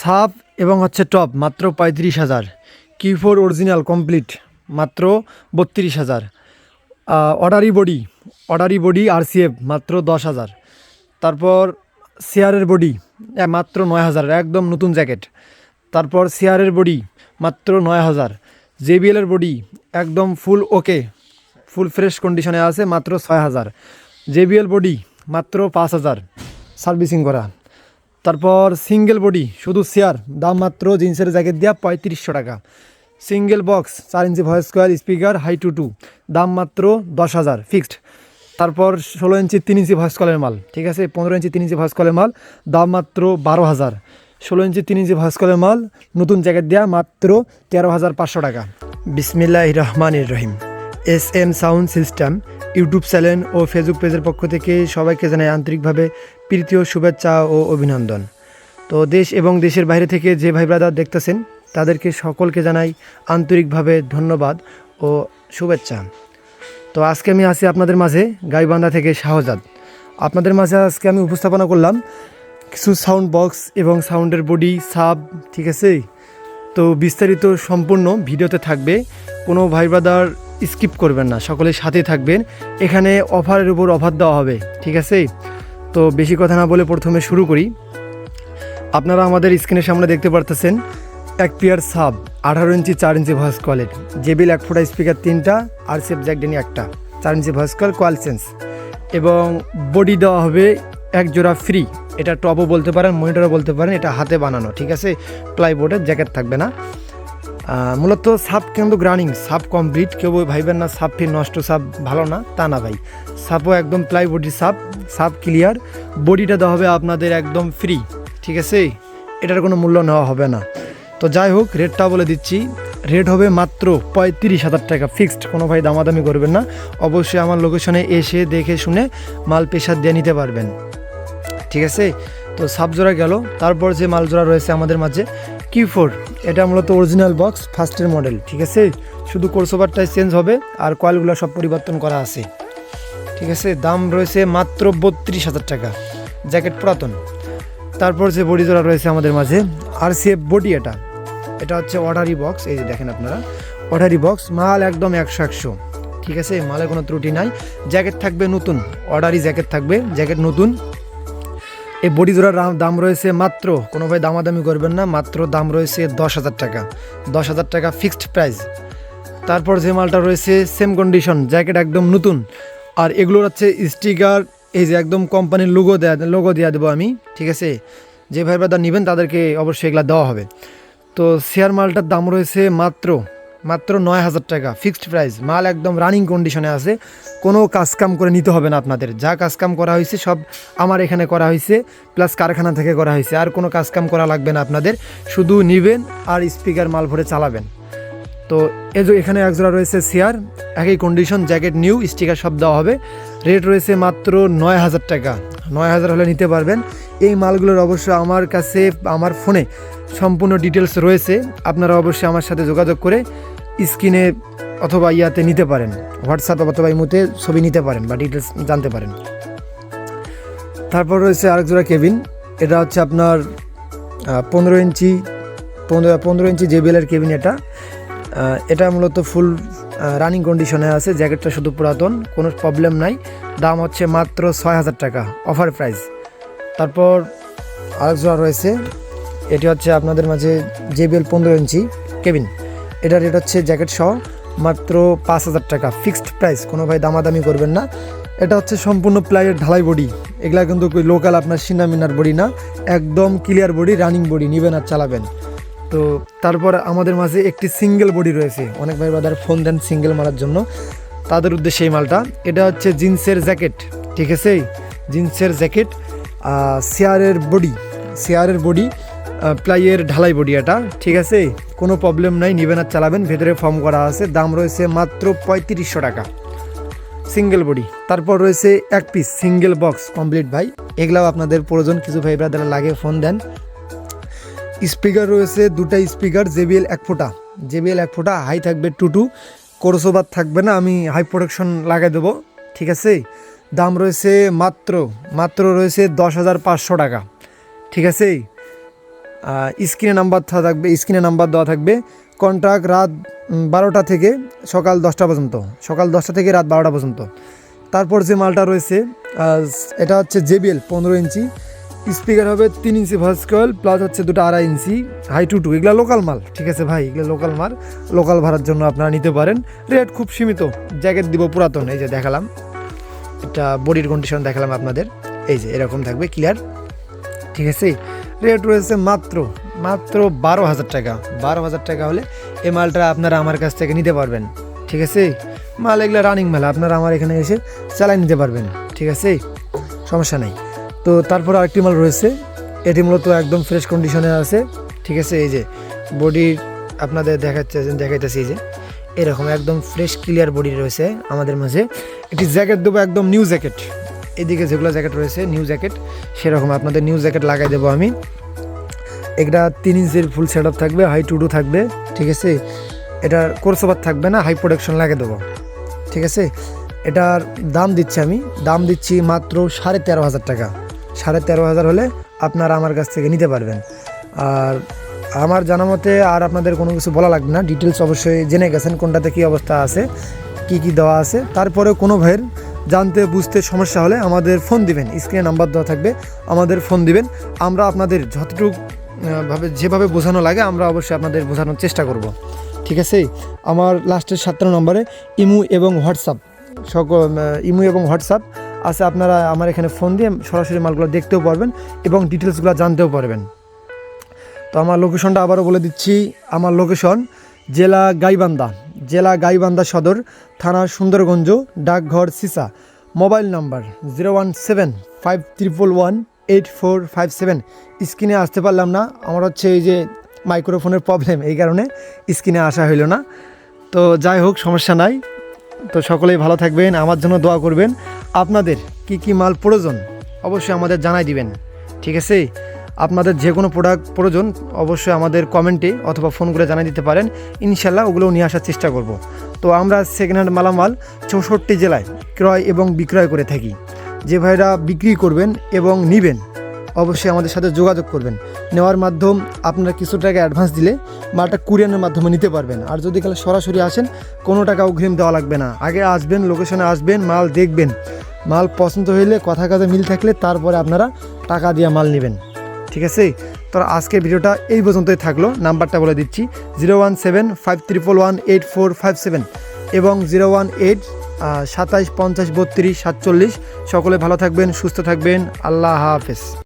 সাপ এবং হচ্ছে টপ, মাত্র পঁয়ত্রিশ হাজার। কিউ ফোর অরিজিনাল কমপ্লিট, মাত্র বত্রিশ হাজার। Ordinary body ordinary body RCF, মাত্র দশ হাজার। তারপর সিয়ারের বডি মাত্র নয় হাজার, একদম নতুন জ্যাকেট। তারপর সিয়ারের বডি, মাত্র নয় হাজার। জেবিএলের বডি, একদম ফুল ওকে, ফুল ফ্রেশ কন্ডিশনে আছে, মাত্র ছয় হাজার। জেবিএল বডি, মাত্র পাঁচ হাজার। সার্ভিসিং করা। তারপর সিঙ্গেল বডি শুধু শেয়ার দাম মাত্র জিন্সের জ্যাকেট দেওয়া পঁয়ত্রিশশো টাকা। সিঙ্গেল বক্স চার ইঞ্চি voice coil speaker high two two দাম মাত্র দশ হাজার ফিক্সড তারপর ষোলো ইঞ্চি তিন ইঞ্চি ভয়েস কলের মাল, ঠিক আছে? পনেরো ইঞ্চি তিন ইঞ্চি ভয়েস কলের মাল দাম মাত্র বারো হাজার। ষোলো ইঞ্চি তিন ইঞ্চি ভয়েস কলের মাল, নতুন জ্যাকেট দেওয়া মাত্র তেরো হাজার পাঁচশো টাকা। বিসমিল্লাহ রহমান রহিম। S M sound system YouTube channel ও ফেসবুক পেজের পক্ষ থেকে সবাইকে জানাই আন্তরিকভাবে প্রীতি ও শুভেচ্ছা ও অভিনন্দন। তো দেশ এবং দেশের বাইরে থেকে যে ভাই ব্রাদার দেখতেছেন, তাদেরকে সকলকে জানাই আন্তরিকভাবে ধন্যবাদ ও শুভেচ্ছা। তো আজকে আমি আছি আপনাদের মাঝে গাইবান্ধা থেকে শাহজাদ। আপনাদের মাঝে আজকে আমি উপস্থাপনা করলাম কিছু সাউন্ড বক্স এবং সাউন্ডের বডি সাব ঠিক আছে? তো বিস্তারিত সম্পূর্ণ ভিডিওতে থাকবে, কোনো ভাই ব্রাদার স্কিপ করবেন না সকলের সাথে থাকবেন। এখানে অফারের উপর অফার দেওয়া হবে, ঠিক আছে? তো বেশি কথা না বলে প্রথমে শুরু করি। আপনারা আমাদের স্ক্রিনের সামনে দেখতে পারতেছেন, এক পেয়ার সাব আঠারো ইঞ্চি, চার ইঞ্চি ভয়েস কলের জেবিল এক ফোটা স্পিকার তিনটা, আর সেফ জ্যাকডেনি একটা। চার ইঞ্চি ভয়েস কল কোয়াল সেন্স এবং বডি দেওয়া হবে এক জোড়া ফ্রি এটা টপও বলতে পারেন মনিটরও বলতে পারেন, এটা হাতে বানানো, ঠিক আছে? প্লাইবোর্ডের জ্যাকেট থাকবে না। মূলত সাপ কিন্তু গ্রানিং, সাপ কমপ্লিট কেউ ভাইবেন না সাপ ফির নষ্ট, সাপ ভালো না, তা না ভাই। সাপও একদম প্লাইবোর্ডি সাপ সাপ ক্লিয়ার বডিটা দেওয়া হবে আপনাদের একদম ফ্রি ঠিক আছে? এটার কোনো মূল্য নেওয়া হবে না। তো যাই হোক রেটটা বলে দিচ্ছি। রেট হবে মাত্র পঁয়ত্রিশ হাজার টাকা ফিক্সড কোনো ভাই দামাদামি করবেন না। অবশ্যই আমার লোকেশনে এসে দেখে শুনে মাল পেশার দিয়ে নিতে পারবেন। ঠিক আছে? তো সাবজোড়া গেল। তারপর যে মালজোড়া রয়েছে আমাদের মাঝে কিউ ফোর এটা মূলত অরিজিনাল বক্স ফার্স্টের মডেল ঠিক আছে? শুধু কোর্স ওভারটাই চেঞ্জ হবে, আর কয়েলগুলো সব পরিবর্তন করা আছে। ঠিক আছে? দাম রয়েছে মাত্র বত্রিশ হাজার টাকা। জ্যাকেট পুরাতন। তারপর যে বডি জোড়া রয়েছে আমাদের মাঝে আর সি এফ বডি এটা। এটা হচ্ছে অর্ডারি বক্স এই যে দেখেন আপনারা। অর্ডারি বক্স মাল একদম একশো একশো। ঠিক আছে? মালে কোনো ত্রুটি নাই। জ্যাকেট থাকবে নতুন। অর্ডারি জ্যাকেট থাকবে। জ্যাকেট নতুন। এই বডি জোড়ার দাম- রয়েছে মাত্র, কোনো ভাই দামাদামি করবেন না, মাত্র দাম রয়েছে দশ হাজার টাকা। দশ হাজার টাকা ফিক্সড প্রাইস তারপর যে মালটা রয়েছে সেম কন্ডিশন জ্যাকেট একদম নতুন। আর এগুলোর হচ্ছে স্টিকার এই যে একদম কোম্পানির লোগো দেয়া লোগো দেওয়া দেবো আমি, ঠিক আছে? যে ভাই ব্রাদার নেবেন, তাদেরকে অবশ্যই এগুলো দেওয়া হবে। তো শেয়ার মালটার দাম রয়েছে মাত্র মাত্র নয় হাজার টাকা ফিক্সড প্রাইস মাল একদম রানিং কন্ডিশনে আছে। কোনো কাজকাম করে নিতে হবে না আপনাদের। যা কাজকাম করা হয়েছে, সব আমার এখানে করা হয়েছে প্লাস কারখানা থেকে করা হয়েছে। আর কোনো কাজকাম করা লাগবে না আপনাদের। শুধু নিবেন আর স্পিকার মাল ভরে চালাবেন। তো এই যে এখানে একজোড়া রয়েছে শেয়ার একই কন্ডিশন জ্যাকেট নিউ স্টিকার সব দেওয়া হবে। রেট রয়েছে মাত্র নয় হাজার টাকা। নয় হাজার হলে নিতে পারবেন। এই মালগুলোর অবশ্য আমার কাছে, আমার ফোনে সম্পূর্ণ ডিটেলস রয়েছে। আপনারা অবশ্যই আমার সাথে যোগাযোগ করে স্ক্রিনে অথবা ইয়াতে নিতে পারেন। হোয়াটসঅ্যাপ অথবা ইমোতে ছবি নিতে পারেন বা ডিটেলস জানতে পারেন। তারপর রয়েছে আরেক জোড়া কেবিন। এটা হচ্ছে আপনার পনেরো ইঞ্চি, পনেরো পনেরো ইঞ্চি জেবিএলের কেবিন এটা। এটা মূলত ফুল রানিং কন্ডিশনে আছে। জ্যাকেটটা শুধু পুরাতন, কোনো প্রবলেম নাই। দাম হচ্ছে মাত্র ছয় হাজার টাকা অফার প্রাইস তারপর আরেক জোড়া রয়েছে। এটি হচ্ছে আপনাদের মাঝে জেবিএল পনেরো ইঞ্চি কেবিন। এটার রেট হচ্ছে জ্যাকেট সহ মাত্র পাঁচ হাজার টাকা। ফিক্সড প্রাইস কোনো ভাই দামাদামি করবেন না। এটা হচ্ছে সম্পূর্ণ প্লাইয়ের ঢালাই বডি এগুলা কিন্তু লোকাল আপনার সিনা মিনার বডি না। একদম ক্লিয়ার বডি রানিং বডি নিবেন আর চালাবেন। তো তারপর আমাদের মাঝে একটি সিঙ্গেল বডি রয়েছে। অনেক ভাই বাদার ফোন দেন সিঙ্গেল মারার জন্য। তাদের উদ্দেশ্যে এই মালটা। এটা হচ্ছে জিন্সের জ্যাকেট ঠিক আছে? জিন্সের জ্যাকেট শেয়ারের বডি শেয়ারের বডি প্লাইয়ের ঢালাই বডি এটা ঠিক আছে? কোনো প্রবলেম নাই, নিবেন আর চালাবেন। ভেতরে ফর্ম করা আছে। দাম রয়েছে মাত্র পঁয়ত্রিশশো টাকা। সিঙ্গেল বডি তারপর রয়েছে এক পিস সিঙ্গেল বক্স কমপ্লিট ভাই। এগুলাও আপনাদের প্রয়োজন। কিছু ভাই ব্রাদার লাগে ফোন দেন। স্পিকার রয়েছে দুটা স্পিকার জেবিএল এক ফোঁটা। জেবিএল এক ফোঁটা হাই থাকবে টু টু কোরসোবাদ থাকবে না, আমি হাই প্রোটেকশন লাগাই দেবো, ঠিক আছে? দাম রয়েছে মাত্র মাত্র রয়েছে দশ হাজার পাঁচশো টাকা, ঠিক আছে? স্ক্রিনে নাম্বার থাকবে, স্ক্রিনে নাম্বার দেওয়া থাকবে। কন্ট্রাক্ট রাত বারোটা থেকে সকাল দশটা পর্যন্ত। সকাল দশটা থেকে রাত বারোটা পর্যন্ত। তারপর যে মালটা রয়েছে এটা হচ্ছে জেবিএল, পনেরো ইঞ্চি। স্পিকার হবে তিন ইঞ্চি ভয়েস কয়েল প্লাস হচ্ছে দুটো আড়াই ইঞ্চি হাই টু টু এগুলো লোকাল মাল, ঠিক আছে ভাই? এগুলো লোকাল মাল লোকাল ভাড়ার জন্য আপনারা নিতে পারেন। রেট খুব সীমিত জ্যাকেট দিব পুরাতন, এই যে দেখালাম। এটা বডির কন্ডিশন দেখালাম আপনাদের। এই যে, এরকম থাকবে ক্লিয়ার ঠিক আছে? রেট রয়েছে মাত্র মাত্র বারো হাজার টাকা। বারো হাজার টাকা হলে এই মালটা আপনারা আমার কাছ থেকে নিতে পারবেন, ঠিক আছে? মাল এগুলো রানিং মাল, আপনারা আমার এখানে এসে চালাই নিতে পারবেন, ঠিক আছে? সমস্যা নেই। তো তারপর আরেকটি মাল রয়েছে, এটি মূলত একদম ফ্রেশ কন্ডিশনে আছে, ঠিক আছে? এই যে বডি আপনাদের দেখাচ্ছে, দেখাইতেছি এই যে। এরকম একদম ফ্রেশ ক্লিয়ার বডি রয়েছে আমাদের মাঝে। একটি জ্যাকেট দেবো একদম নিউ জ্যাকেট এদিকে যেগুলো জ্যাকেট রয়েছে নিউ জ্যাকেট সেরকম আপনাদের নিউ জ্যাকেট লাগাই দেবো আমি। এটা তিন ইঞ্চির ফুল সেট আপ থাকবে হাই টু টু থাকবে, ঠিক আছে? এটার কোর্স ওভার থাকবে না হাই প্রোডাকশন লাগিয়ে দেবো, ঠিক আছে? এটার দাম দিচ্ছি আমি, দাম দিচ্ছি মাত্র সাড়ে তেরো হাজার টাকা। সাড়ে তেরো হাজার হলে আপনারা আমার কাছ থেকে নিতে পারবেন। আর আমার জানা মতে আর আপনাদের কোনো কিছু বলা লাগবে না ডিটেলস অবশ্যই জেনে গেছেন কোনটাতে কী অবস্থা আছে, কি কি দেওয়া আছে। তারপরে কোনো ভাইয়ের জানতে, বুঝতে সমস্যা হলে আমাদের ফোন দিবেন। স্ক্রিনে নাম্বার দেওয়া থাকবে, আমাদের ফোন দিবেন। আমরা আপনাদের যতটুকু ভাবে, যেভাবে বোঝানো লাগে, আমরা অবশ্যই আপনাদের বোঝানোর চেষ্টা করব। ঠিক আছে? আমার লাস্টের সাতান্ন নম্বরে ইমু এবং হোয়াটসঅ্যাপ। সকল ইমু এবং হোয়াটসঅ্যাপ আছে, আপনারা আমার এখানে ফোন দিয়ে সরাসরি মালগুলো দেখতেও পারবেন এবং ডিটেলসগুলো জানতেও পারবেন। তো আমার লোকেশনটা আবারও বলে দিচ্ছি, আমার লোকেশন জেলা গাইবান্ধা জেলা গাইবান্ধা সদর থানা সুন্দরগঞ্জ, ডাকঘর Sisa. Mobile number zero one seven five triple one eight four five seven. স্ক্রিনে আসতে পারলাম না, আমার হচ্ছে এই যে মাইক্রোফোনের প্রবলেম এই কারণে স্ক্রিনে আসা হইল না। তো যাই হোক, সমস্যা নাই। তো সকলেই ভালো থাকবেন, আমার জন্য দোয়া করবেন। আপনাদের কি কি মাল প্রয়োজন, অবশ্যই আমাদের জানাই দিবেন। ঠিক আছে? আপনাদের যে কোনো প্রোডাক্ট প্রয়োজন, অবশ্যই আমাদের কমেন্টে অথবা ফোন করে জানিয়ে দিতে পারেন। ইনশাল্লাহ ওগুলো নিয়ে আসার চেষ্টা করব। তো আমরা সেকেন্ড হ্যান্ড মালামাল চৌষট্টি জেলায় ক্রয় এবং বিক্রয় করে থাকি। যে ভাইরা বিক্রি করবেন এবং নিবেন, অবশ্যই আমাদের সাথে যোগাযোগ করবেন। নেওয়ার মাধ্যম আপনারা কিছু টাকা অ্যাডভান্স দিলে মালটা কুরিয়ানের মাধ্যমে নিতে পারবেন। আর যদি কালে সরাসরি আসেন, কোনো টাকা অগ্রিম দেওয়া লাগবে না। আগে আসবেন লোকেশনে আসবেন, মাল দেখবেন। মাল পছন্দ হইলে কথা কাজে মিল থাকলে তারপরে আপনারা টাকা দিয়ে মাল নেবেন। ঠিক আছে? তো আজকের ভিডিওটা এই পর্যন্তই থাকল। নাম্বারটা বলে দিচ্ছি, zero one seven five triple one eight four five seven এবং জিরো ওয়ান এইট সাতাশ পঞ্চাশ বত্রিশ সাতচল্লিশ। সকলে ভালো থাকবেন, সুস্থ থাকবেন। আল্লাহ হাফেজ।